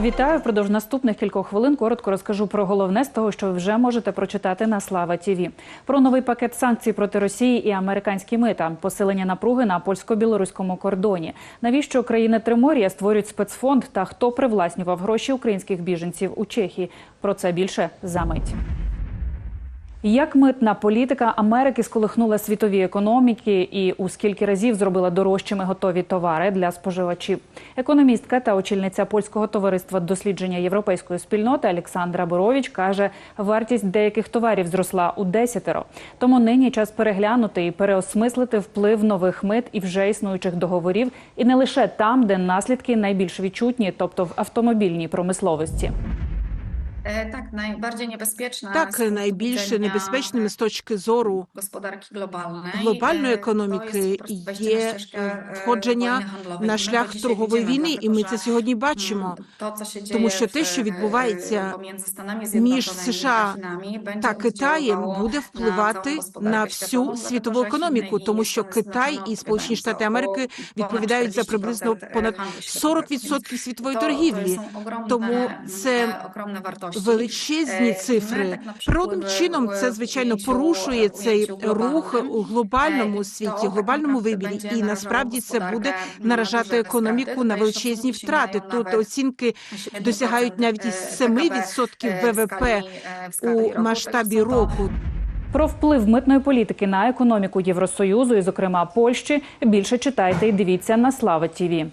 Вітаю. Впродовж наступних кількох хвилин коротко розкажу про головне з того, що ви вже можете прочитати на Слава ТІВІ. Про новий пакет санкцій проти Росії і американські мита, посилення напруги на польсько-білоруському кордоні. Навіщо країни Тримор'я створюють спецфонд та хто привласнював гроші українських біженців у Чехії? Про це більше за мить. Як митна політика Америки сколихнула світові економіки і у скільки разів зробила дорожчими готові товари для споживачів? Економістка та очільниця польського товариства дослідження європейської спільноти Олександра Борович каже, вартість деяких товарів зросла у десятеро. Тому нині час переглянути і переосмислити вплив нових мит і вже існуючих договорів, і не лише там, де наслідки найбільш відчутні, тобто в автомобільній промисловості. E, Tak, najbardziej niebezpieczna. z Так, widzenia, небезпечними e, з точки зору gospodarki globalnej. глобальної e, to економіки є e, входження на My шлях торгової війни, і ми це сьогодні бачимо. Тому що те, що e, відбувається між США та Китаєм буде впливати на всю світову економіку, тому що Китай і Сполучені Штати Америки відповідають за 40% приблизно понад handlu światowego. 40% світової торгівлі. Тому e, це. Величезні Е, цифри. Природним чином це звичайно порушує цей рух у глобальному Е, світі, глобальному вибірі, і насправді це буде наражати економіку на величезні втрати. Тут оцінки досягають навіть із е, 7% ВВП, е, е, у масштабі року. Про вплив митної політики на економіку Євросоюзу і, зокрема, Польщі, більше читайте і дивіться на Слава ТІВІ.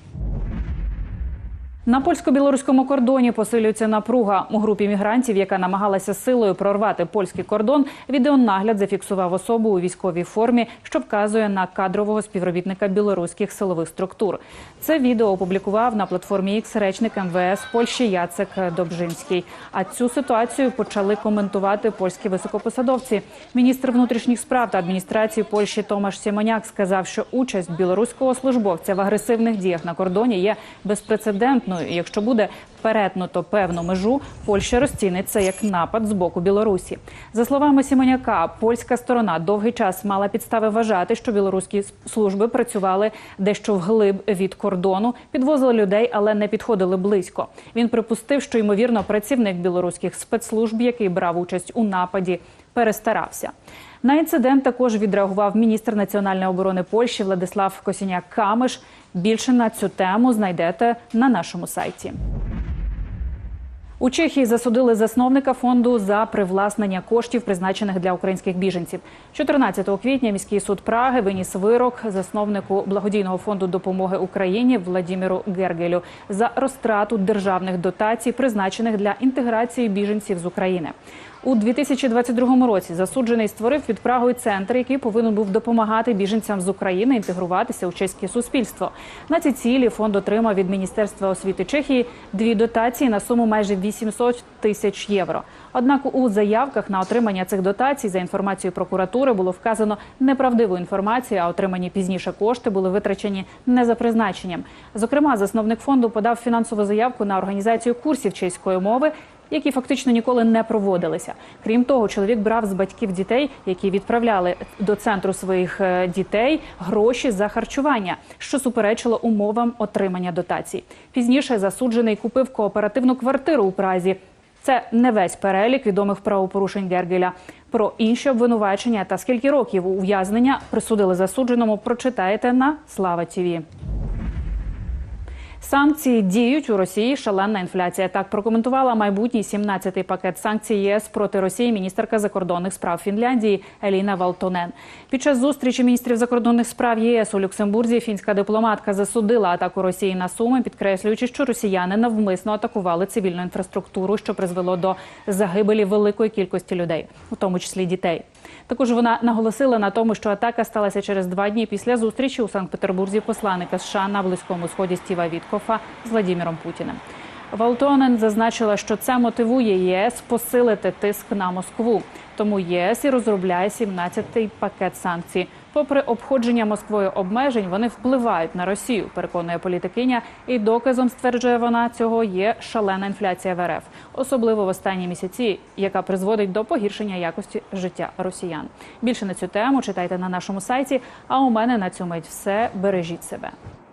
На польсько-білоруському кордоні посилюється напруга у групі мігрантів, яка намагалася силою прорвати польський кордон. Відеонагляд зафіксував особу у військовій формі, що вказує на кадрового співробітника білоруських силових структур. Це відео опублікував на платформі X речник МВС Польщі Яцек Добжинський. А цю ситуацію почали коментувати польські високопосадовці. Міністр внутрішніх справ та адміністрації Польщі Томаш Сімоняк сказав, що участь білоруського службовця в агресивних діях на кордоні є безпрецедентною. І Якщо буде перетнуто певну межу, Польща розцінить як напад з боку Білорусі. За словами Сімоняка, польська сторона довгий час мала підстави вважати, що білоруські служби працювали дещо вглиб від кордону, підвозили людей, але не підходили близько. Він припустив, що ймовірно працівник білоруських спецслужб, який брав участь у нападі, перестарався. На інцидент також відреагував міністр національної оборони Польщі Владислав Косіняк Камиш. Більше на цю тему знайдете на нашому сайті. У Чехії засудили засновника фонду за привласнення коштів, призначених для українських біженців. 14 квітня міський суд Праги виніс вирок засновнику благодійного фонду допомоги Україні Владіміру Гергелю за розтрату державних дотацій, призначених для інтеграції біженців з України. У 2022 році засуджений створив під Прагою центр, який повинен був допомагати біженцям з України інтегруватися у чеське суспільство. На ці цілі фонд отримав від Міністерства освіти Чехії дві дотації на суму майже 800 тисяч євро. Однак у заявках на отримання цих дотацій за інформацією прокуратури було вказано неправдиву інформацію, а отримані пізніше кошти були витрачені не за призначенням. Зокрема, засновник фонду подав фінансову заявку на організацію курсів чеської мови які фактично ніколи не проводилися. Крім того, чоловік брав з батьків дітей, які відправляли до центру своїх е, дітей гроші за харчування, що суперечило умовам отримання дотацій. Пізніше засуджений купив кооперативну квартиру у Празі. Це не весь перелік відомих правопорушень Гергеля. Про інші обвинувачення та скільки років ув'язнення присудили засудженому. Прочитаєте на Слава Тіві. Санкції діють у Росії. Шалена інфляція. Так прокоментувала майбутній 17-й пакет санкцій ЄС проти Росії міністерка закордонних справ Фінляндії Еліна Валтонен. Під час зустрічі міністрів закордонних справ ЄС у Люксембурзі фінська дипломатка засудила атаку Росії на Суми, підкреслюючи, що росіяни навмисно атакували цивільну інфраструктуру, що призвело до загибелі великої кількості людей, у тому числі дітей. Також вона наголосила на тому, що атака сталася через два дні після зустрічі у Санкт-Петербурзі посланника США на близькому сході Стіва Віткофа з Владіміром Путіним. Валтонен зазначила, що це мотивує ЄС посилити тиск на Москву. Тому ЄС і розробляє 17-й пакет санкцій. Попри обходження Москвою обмежень, вони впливають на Росію. Переконує політикиня, і доказом стверджує вона цього є шалена інфляція в РФ, особливо в останні місяці, яка призводить до погіршення якості життя росіян. Більше на цю тему читайте на нашому сайті. А у мене на цю мить все бережіть себе.